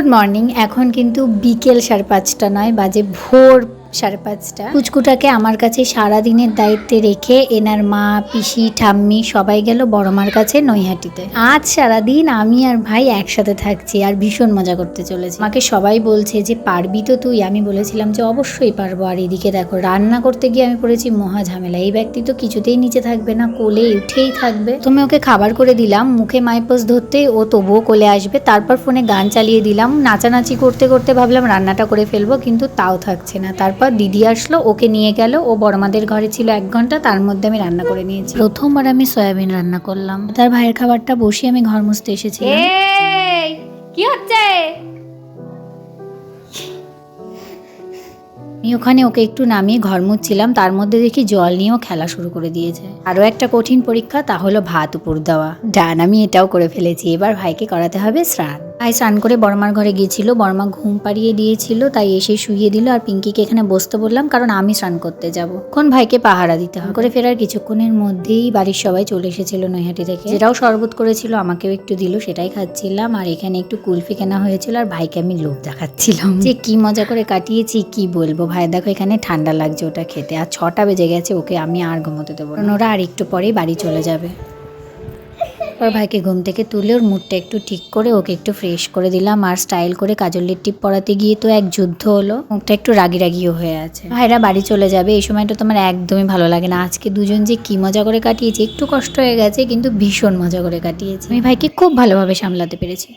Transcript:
Good morning. এখন কিন্তু বিকেল সাড়ে পাঁচটা নয় বাজে ভোর সাড়ে পাঁচটা। কুচকুটাকে আমার কাছে সারা দিনের দায়িত্বে রেখে এনার মা, পিসি, ঠাম্মি সবাই গেল বড় মার কাছে নৈহাটিতে। আজ সারাদিন আমি আর ভাই একসাথে থাকছি আর ভীষণ মজা করতে চলেছি। আমাকে সবাই বলছে যে, পারবি তো তুই? আমি বলেছিলাম যে, অবশ্যই পারব। আর এদিকে দেখো, রান্না করতে গিয়ে আমি পড়েছি মহা ঝামেলা। এই ব্যক্তি তো কিছুতেই নিচে থাকবে না, কোলে উঠেই থাকবে। তুমি ওকে খাবার করে দিলাম, মুখে মাইপোস ধরতেই ও তবুও কোলে আসবে। তারপর ফোনে গান চালিয়ে দিলাম। নাচানাচি করতে করতে ভাবলাম রান্নাটা করে ফেলব, কিন্তু তাও থাকছে না। তারপর দিদি আসলো ওকে নিয়ে গেল। ও বড়মাদের ঘরে ছিল এক ঘণ্টা তার মধ্যে আমি রান্না করে নিয়েছি। প্রথমবার আমি সয়াবিন রান্না করলাম। তার ভাইয়ের খাবারটা বসিয়ে আমি ঘর মুছতে এসেছি কি হচ্ছে? আমি ওখানে ওকে একটু নামিয়ে ঘর মুছছিলাম তার মধ্যে দেখি জল নিয়েও খেলা শুরু করে দিয়েছে। আরও একটা কঠিন পরীক্ষা তা হলো ভাত উপর দেওয়া। ডান আমি এটাও করে ফেলেছি। এবার ভাইকে করাতে হবে স্নান। ভাই স্নান করে বর্মার ঘরে গিয়েছিল। বর্মা ঘুম পাড়িয়ে দিয়েছিল, তাই এসে শুইয়ে দিল। আর পিঙ্কিকে এখানে বসতে বললাম, কারণ আমি স্নান করতে যাব। কোন ভাইকে পাহারা দিতে হবে? করে ফেরার কিছুক্ষণের মধ্যেই বাড়ির সবাই চলে এসেছিল নৈহাটি থেকে। যেটাও শরবত করেছিল, আমাকেও একটু দিল, সেটাই খাচ্ছিলাম। আর এখানে একটু কুলফি কেনা হয়েছিল, আর ভাইকে আমি লোভ দেখাচ্ছিলাম। যে কি মজা করে কাটিয়েছি, কি বলব? ভাই, দেখো, এখানে ঠান্ডা লাগছে ওটা খেতে। আর ছটা বেজে গেছে, ওকে আমি আর ঘুমোতে দেবো ওরা আর একটু পরেই বাড়ি চলে যাবে। ওর ভাইকে ঘুম থেকে তুলে ওর মুডটা একটু ঠিক করে ওকে একটু ফ্রেশ করে দিলাম আর স্টাইল করে কাজলের টিপ পরাতে গিয়ে তো এক যুদ্ধ হলো। মুখটা একটু রাগি রাগিও হয়ে আছে। ভাইরা বাড়ি চলে যাবে, এই সময়টা তোমার একদমই ভালো লাগে না। আজকে দুজন যে কি মজা করে কাটিয়েছে, একটু কষ্ট হয়ে গেছে, কিন্তু ভীষণ মজা করে কাটিয়েছে। আমি ভাইকে খুব ভালোভাবে সামলাতে পেরেছি।